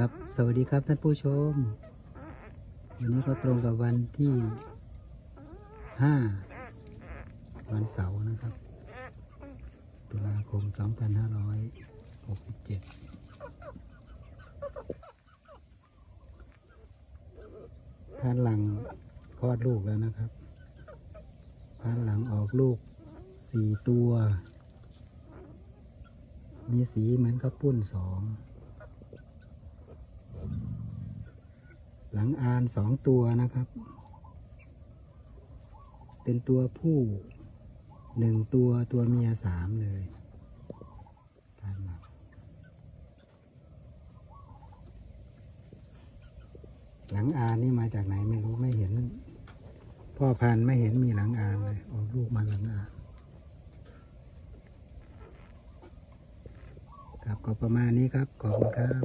ครับ สวัสดีครับท่านผู้ชม วันนี้ก็ตรงกับวันที่ห้าวันเสาร์นะครับ ตุลาคม 2567พานหลังคลอดลูกแล้วนะครับพานหลังออกลูกสี่ตัว มีสีเหมือนกับปุ้นสอง หลังอานสองตัวนะครับ เป็นตัวผู้หนึ่งตัวตัวเมียสามเลยตามหลังหลังอานนี่มาจากไหนไม่รู้ไม่เห็น พ่อพันธุ์ไม่เห็นมีหลังอานเลยออกลูกมาหลังอานครับก็ประมาณนี้ครับ ขอบคุณครับ